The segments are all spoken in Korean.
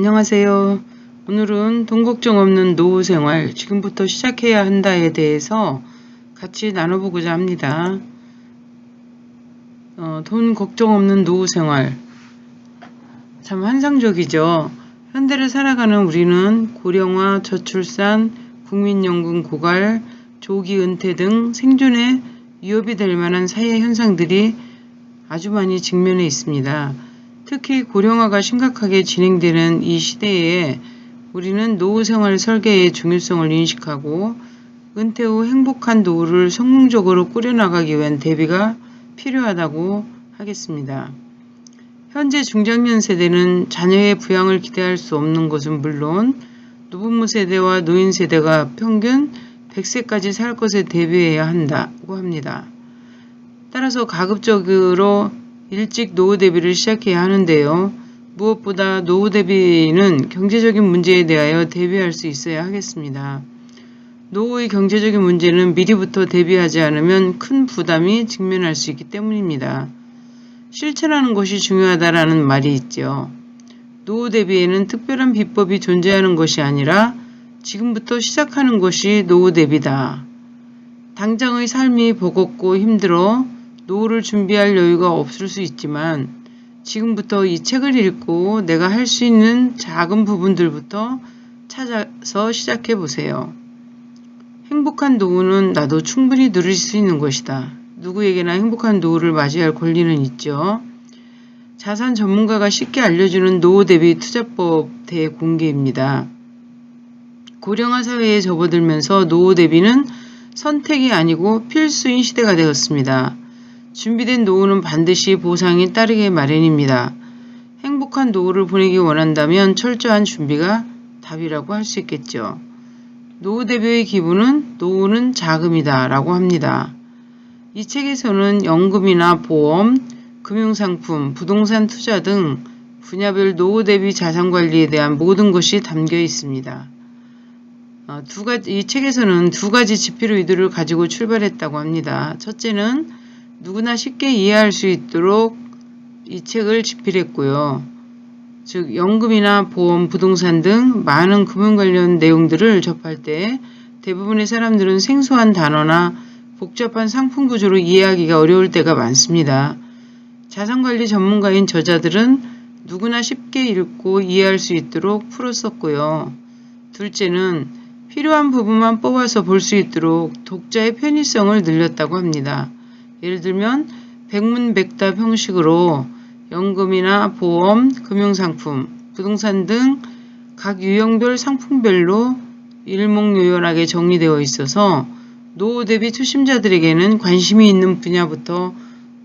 안녕하세요. 오늘은 돈 걱정 없는 노후 생활 지금부터 시작해야 한다에 대해서 같이 나눠보고자 합니다. 어, 돈 걱정 없는 노후 생활 참 환상적이죠. 현대를 살아가는 우리는 고령화, 저출산, 국민연금 고갈, 조기 은퇴 등 생존에 위협이 될 만한 사회 현상들이 아주 많이 직면해 있습니다. 특히 고령화가 심각하게 진행되는 이 시대에 우리는 노후 생활 설계의 중요성을 인식하고 은퇴 후 행복한 노후를 성공적으로 꾸려나가기 위한 대비가 필요하다고 하겠습니다. 현재 중장년 세대는 자녀의 부양을 기대할 수 없는 것은 물론 노부모 세대와 노인 세대가 평균 100세까지 살 것에 대비해야 한다고 합니다. 따라서 가급적으로 일찍 노후 대비를 시작해야 하는데요. 무엇보다 노후 대비는 경제적인 문제에 대하여 대비할 수 있어야 하겠습니다. 노후의 경제적인 문제는 미리부터 대비하지 않으면 큰 부담이 직면할 수 있기 때문입니다. 실천하는 것이 중요하다라는 말이 있죠. 노후 대비에는 특별한 비법이 존재하는 것이 아니라 지금부터 시작하는 것이 노후 대비다. 당장의 삶이 버겁고 힘들어 노후를 준비할 여유가 없을 수 있지만 지금부터 이 책을 읽고 내가 할 수 있는 작은 부분들부터 찾아서 시작해 보세요. 행복한 노후는 나도 충분히 누릴 수 있는 것이다. 누구에게나 행복한 노후를 맞이할 권리는 있죠. 자산 전문가가 쉽게 알려주는 노후 대비 투자법 대공개입니다. 고령화 사회에 접어들면서 노후 대비는 선택이 아니고 필수인 시대가 되었습니다. 준비된 노후는 반드시 보상이 따르게 마련입니다. 행복한 노후를 보내기 원한다면 철저한 준비가 답이라고 할 수 있겠죠. 노후 대비의 기분은 노후는 자금이다 라고 합니다. 이 책에서는 연금이나 보험, 금융상품, 부동산 투자 등 분야별 노후 대비 자산 관리에 대한 모든 것이 담겨 있습니다. 어, 두 가지, 이 책에서는 두 가지 지필 의도를 가지고 출발했다고 합니다. 첫째는 누구나 쉽게 이해할 수 있도록 이 책을 집필했고요. 즉 연금이나 보험, 부동산 등 많은 금융 관련 내용들을 접할 때 대부분의 사람들은 생소한 단어나 복잡한 상품 구조로 이해하기가 어려울 때가 많습니다. 자산관리 전문가인 저자들은 누구나 쉽게 읽고 이해할 수 있도록 풀었었고요. 둘째는 필요한 부분만 뽑아서 볼 수 있도록 독자의 편의성을 늘렸다고 합니다. 예를 들면 백문백답 형식으로 연금이나 보험, 금융상품, 부동산 등 각 유형별 상품별로 일목요연하게 정리되어 있어서 노후 대비 초심자들에게는 관심이 있는 분야부터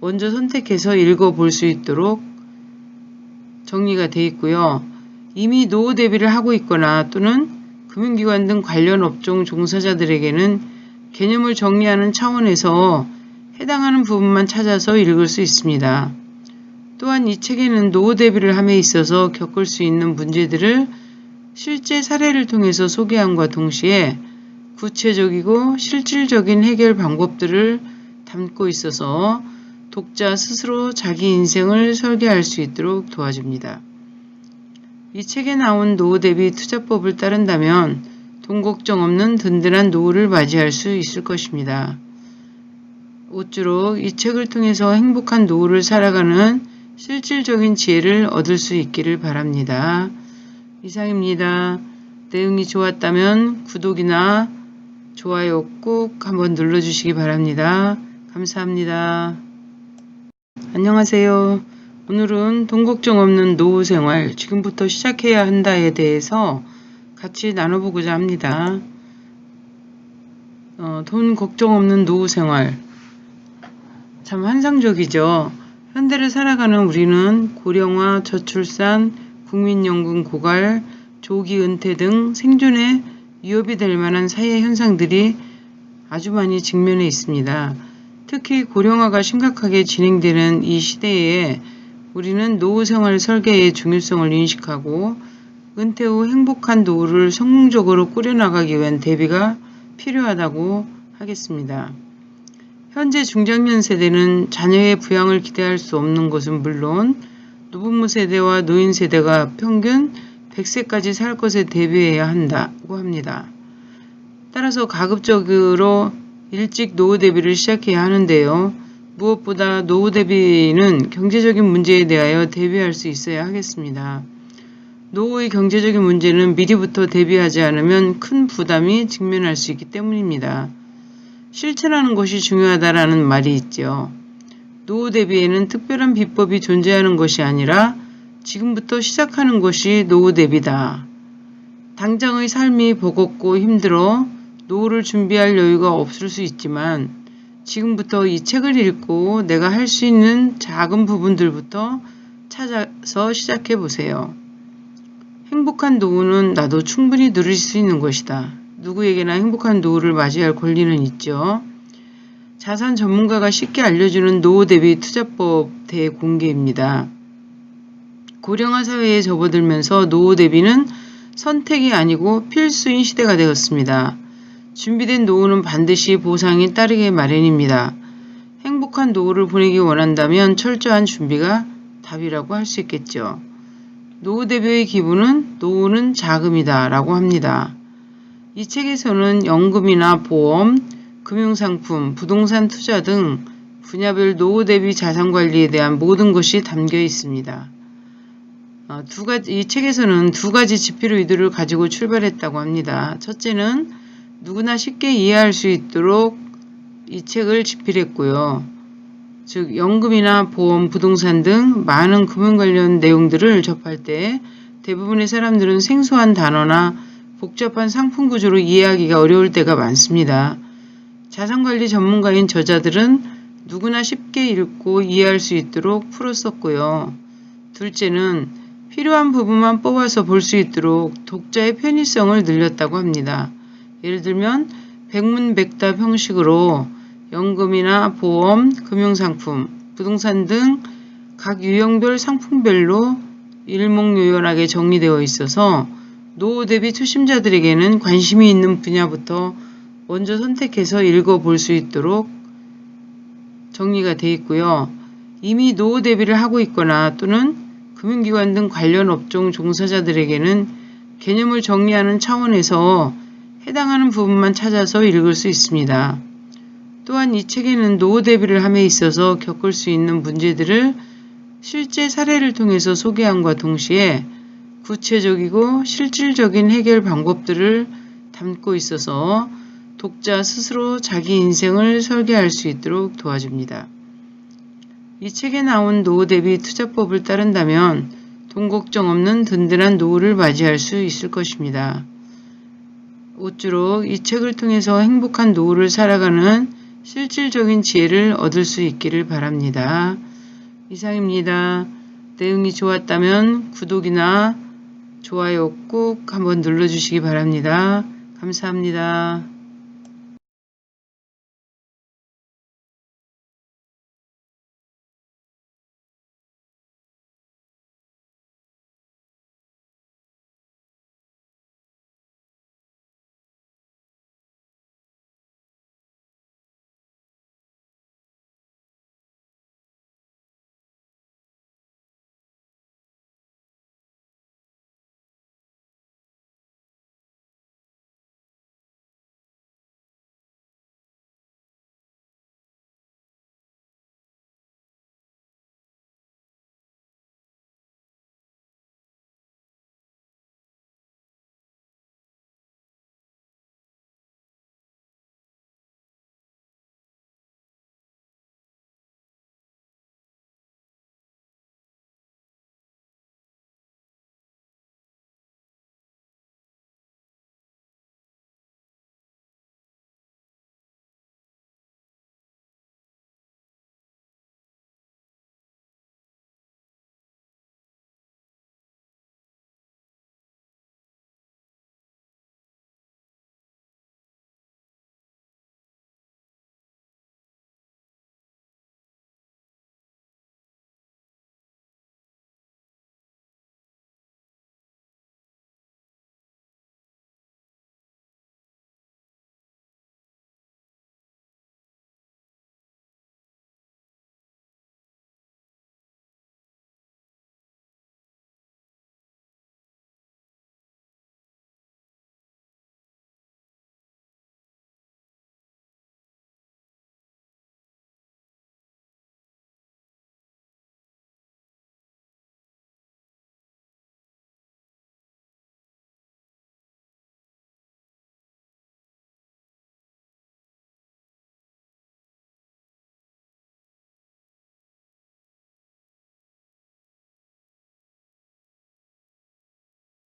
먼저 선택해서 읽어볼 수 있도록 정리가 되어 있고요. 이미 노후 대비를 하고 있거나 또는 금융기관 등 관련 업종 종사자들에게는 개념을 정리하는 차원에서 해당하는 부분만 찾아서 읽을 수 있습니다. 또한 이 책에는 노후 대비를 함에 있어서 겪을 수 있는 문제들을 실제 사례를 통해서 소개함과 동시에 구체적이고 실질적인 해결 방법들을 담고 있어서 독자 스스로 자기 인생을 설계할 수 있도록 도와줍니다. 이 책에 나온 노후 대비 투자법을 따른다면 돈 걱정 없는 든든한 노후를 맞이할 수 있을 것입니다. 옷주록 이 책을 통해서 행복한 노후를 살아가는 실질적인 지혜를 얻을 수 있기를 바랍니다. 이상입니다. 내용이 좋았다면 구독이나 좋아요 꼭 한번 눌러주시기 바랍니다. 감사합니다. 안녕하세요. 오늘은 돈 걱정 없는 노후 생활 지금부터 시작해야 한다에 대해서 같이 나눠보고자 합니다. 어, 돈 걱정 없는 노후 생활 참 환상적이죠. 현대를 살아가는 우리는 고령화, 저출산, 국민연금 고갈, 조기 은퇴 등 생존에 위협이 될 만한 사회 현상들이 아주 많이 직면해 있습니다. 특히 고령화가 심각하게 진행되는 이 시대에 우리는 노후 생활 설계의 중요성을 인식하고 은퇴 후 행복한 노후를 성공적으로 꾸려나가기 위한 대비가 필요하다고 하겠습니다. 현재 중장년 세대는 자녀의 부양을 기대할 수 없는 것은 물론 노부모 세대와 노인 세대가 평균 100세까지 살 것에 대비해야 한다고 합니다. 따라서 가급적으로 일찍 노후 대비를 시작해야 하는데요. 무엇보다 노후 대비는 경제적인 문제에 대하여 대비할 수 있어야 하겠습니다. 노후의 경제적인 문제는 미리부터 대비하지 않으면 큰 부담이 직면할 수 있기 때문입니다. 실천하는 것이 중요하다라는 말이 있죠. 노후 대비에는 특별한 비법이 존재하는 것이 아니라 지금부터 시작하는 것이 노후 대비다. 당장의 삶이 버겁고 힘들어 노후를 준비할 여유가 없을 수 있지만 지금부터 이 책을 읽고 내가 할 수 있는 작은 부분들부터 찾아서 시작해 보세요. 행복한 노후는 나도 충분히 누릴 수 있는 것이다. 누구에게나 행복한 노후를 맞이할 권리는 있죠. 자산 전문가가 쉽게 알려주는 노후 대비 투자법 대공개입니다. 고령화 사회에 접어들면서 노후 대비는 선택이 아니고 필수인 시대가 되었습니다. 준비된 노후는 반드시 보상이 따르게 마련입니다. 행복한 노후를 보내기 원한다면 철저한 준비가 답이라고 할 수 있겠죠. 노후 대비의 기분은 노후는 자금이다 라고 합니다. 이 책에서는 연금이나 보험, 금융상품, 부동산 투자 등 분야별 노후 대비 자산 관리에 대한 모든 것이 담겨 있습니다. 어, 두 가지, 이 책에서는 두 가지 지필 의도를 가지고 출발했다고 합니다. 첫째는 누구나 쉽게 이해할 수 있도록 이 책을 집필했고요. 즉, 연금이나 보험, 부동산 등 많은 금융 관련 내용들을 접할 때 대부분의 사람들은 생소한 단어나 복잡한 상품 구조로 이해하기가 어려울 때가 많습니다. 자산관리 전문가인 저자들은 누구나 쉽게 읽고 이해할 수 있도록 풀었었고요. 둘째는 필요한 부분만 뽑아서 볼 수 있도록 독자의 편의성을 늘렸다고 합니다. 예를 들면 백문백답 형식으로 연금이나 보험, 금융상품, 부동산 등 각 유형별 상품별로 일목요연하게 정리되어 있어서 노후 대비 초심자들에게는 관심이 있는 분야부터 먼저 선택해서 읽어볼 수 있도록 정리가 되어 있고요. 이미 노후 대비를 하고 있거나 또는 금융기관 등 관련 업종 종사자들에게는 개념을 정리하는 차원에서 해당하는 부분만 찾아서 읽을 수 있습니다. 또한 이 책에는 노후 대비를 함에 있어서 겪을 수 있는 문제들을 실제 사례를 통해서 소개함과 동시에 구체적이고 실질적인 해결 방법들을 담고 있어서 독자 스스로 자기 인생을 설계할 수 있도록 도와줍니다. 이 책에 나온 노후 대비 투자법을 따른다면 돈 걱정 없는 든든한 노후를 맞이할 수 있을 것입니다. 옷주록 이 책을 통해서 행복한 노후를 살아가는 실질적인 지혜를 얻을 수 있기를 바랍니다. 이상입니다. 내용이 좋았다면 구독이나 좋아요 꾹 한번 눌러주시기 바랍니다. 감사합니다.